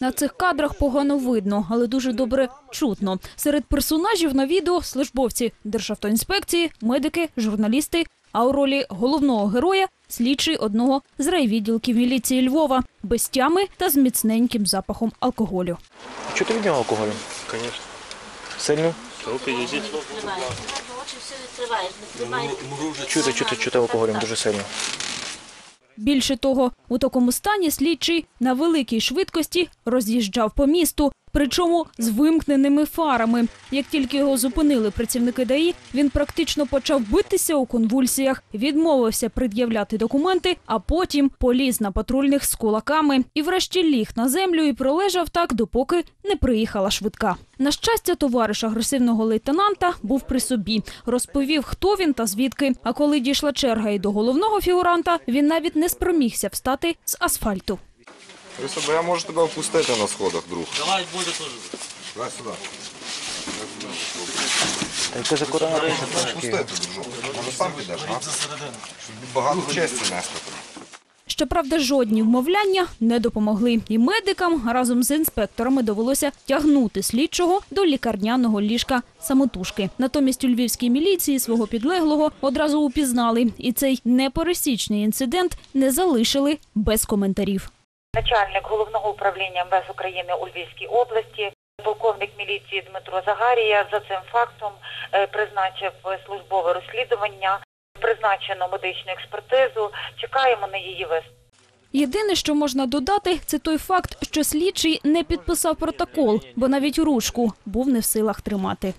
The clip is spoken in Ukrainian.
На цих кадрах погано видно, але дуже добре чутно. Серед персонажів на відео службовці Державтоінспекції, медики, журналісти. А у ролі головного героя слідчий одного з райвідділків міліції Львова без тями та з міцненьким запахом алкоголю. Чути від нього алкоголю? Конечно. Сильно? Руки тримай. Чути, чути, чути алкоголем дуже сильно. Більше того, у такому стані слідчий на великій швидкості роз'їжджав по місту, причому з вимкненими фарами. Як тільки його зупинили працівники ДАІ, він практично почав битися у конвульсіях, відмовився пред'являти документи, а потім поліз на патрульних з кулаками і врешті ліг на землю і пролежав так, допоки не приїхала швидка. На щастя, товариш агресивного лейтенанта був при собі, розповів, хто він та звідки. А коли дійшла черга і до головного фігуранта, він навіть не спромігся встати з асфальту. Лиса, бо я можу тебе впустити на сходах, друг. Давай буде теж. Давай сюди. Та якось акуратно. Пустити, дружок. Може сам підеш, а? Щоб багато честі нести. Щоправда, жодні вмовляння не допомогли. І медикам разом з інспекторами довелося тягнути слідчого до лікарняного ліжка самотужки. Натомість у львівській міліції свого підлеглого одразу упізнали, і цей непересічний інцидент не залишили без коментарів. Начальник головного управління МВС України у Львівській області, полковник міліції Дмитро Загарія за цим фактом е, призначив службове розслідування, призначено медичну експертизу. Чекаємо на її висновок. Єдине, що можна додати, це той факт, що слідчий не підписав протокол, бо навіть ручку був не в силах тримати.